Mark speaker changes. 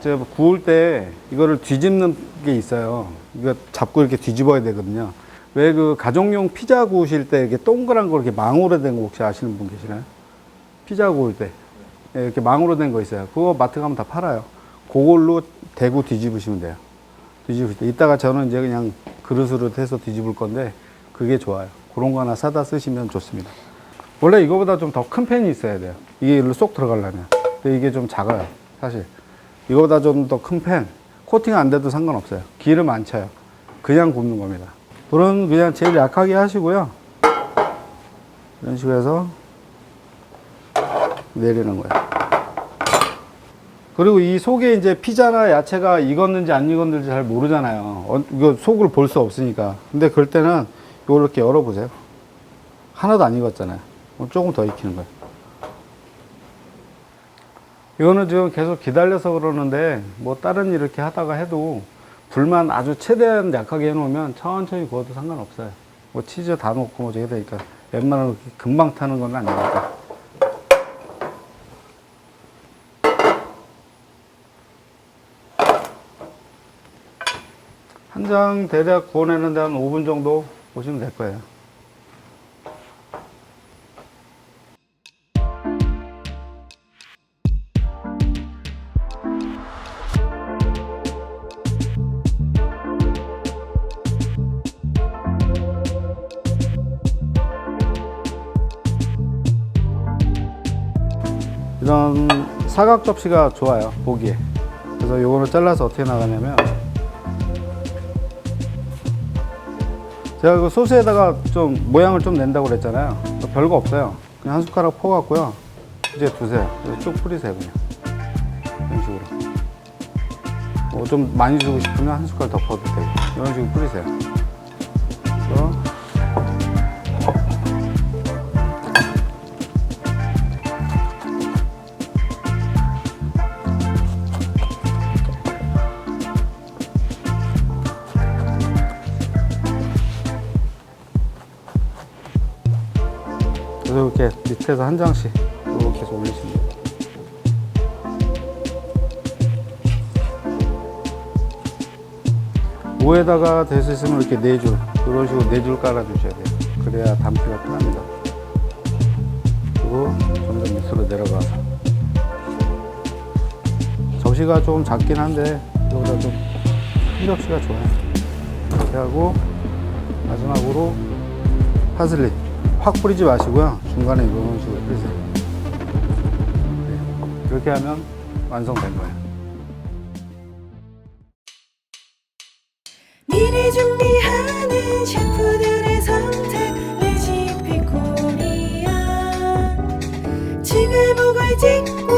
Speaker 1: 이제 구울 때 이거를 뒤집는 게 있어요. 이거 잡고 이렇게 뒤집어야 되거든요. 왜 그 가정용 피자 구우실 때 이렇게 동그란 거 이렇게 망으로 된 거 혹시 아시는 분 계시나요? 피자 구울 때 예, 이렇게 망으로 된 거 있어요. 그거 마트 가면 다 팔아요. 그걸로 대고 뒤집으시면 돼요. 뒤집을 때 이따가 저는 이제 그냥 그릇으로 해서 뒤집을 건데 그게 좋아요. 그런 거 하나 사다 쓰시면 좋습니다. 원래 이거보다 좀 더 큰 팬이 있어야 돼요. 이게 일로 쏙 들어가려면. 근데 이게 좀 작아요. 사실. 이거보다 좀 더 큰 팬. 코팅 안 돼도 상관없어요. 기름 안 차요. 그냥 굽는 겁니다. 불은 그냥 제일 약하게 하시고요. 이런 식으로 해서 내리는 거예요. 그리고 이 속에 이제 피자나 야채가 익었는지 안 익었는지 잘 모르잖아요. 어, 이거 속을 볼 수 없으니까. 근데 그럴 때는 이걸 이렇게 열어보세요. 하나도 안 익었잖아요. 조금 더 익히는 거예요. 이거는 지금 계속 기다려서 그러는데 뭐 다른 일 이렇게 하다가 해도 불만 아주 최대한 약하게 해놓으면 천천히 구워도 상관없어요. 뭐 치즈 다 넣고 뭐 저게 되니까 웬만하면 금방 타는 건 아니니까. 한 장 대략 구워내는데 한 5분 정도 보시면 될 거예요. 이런 사각 접시가 좋아요 보기에. 그래서 요거를 잘라서 어떻게 나가냐면 제가 그 소스에다가 좀 모양을 좀 낸다고 그랬잖아요. 별거 없어요. 그냥 한 숟가락 퍼갖고요. 이제 두세요. 쭉 뿌리세요 그냥. 이런 식으로. 뭐 좀 많이 주고 싶으면 한 숟갈 더 퍼도 되고. 이런 식으로 뿌리세요 그래서 이렇게 밑에서 한 장씩 이렇게 해서 올리시면 돼요. 위에다가 될 수 있으면 이렇게 네 줄, 이런 식으로 네 줄 깔아주셔야 돼요. 그래야 담기가 편합니다. 그리고 점점 밑으로 내려가서. 접시가 조금 작긴 한데, 이거보다 좀 큰 접시가 좋아요. 이렇게 하고, 마지막으로 파슬리. 확 뿌리지 마시고요. 중간에 이런 식으로 뿌리세요. 네. 이렇게 하면 완성된 거예요.
Speaker 2: 미래 준비하는 셰프들의 선택 레시피 코리아 지글복을 찍고 레시피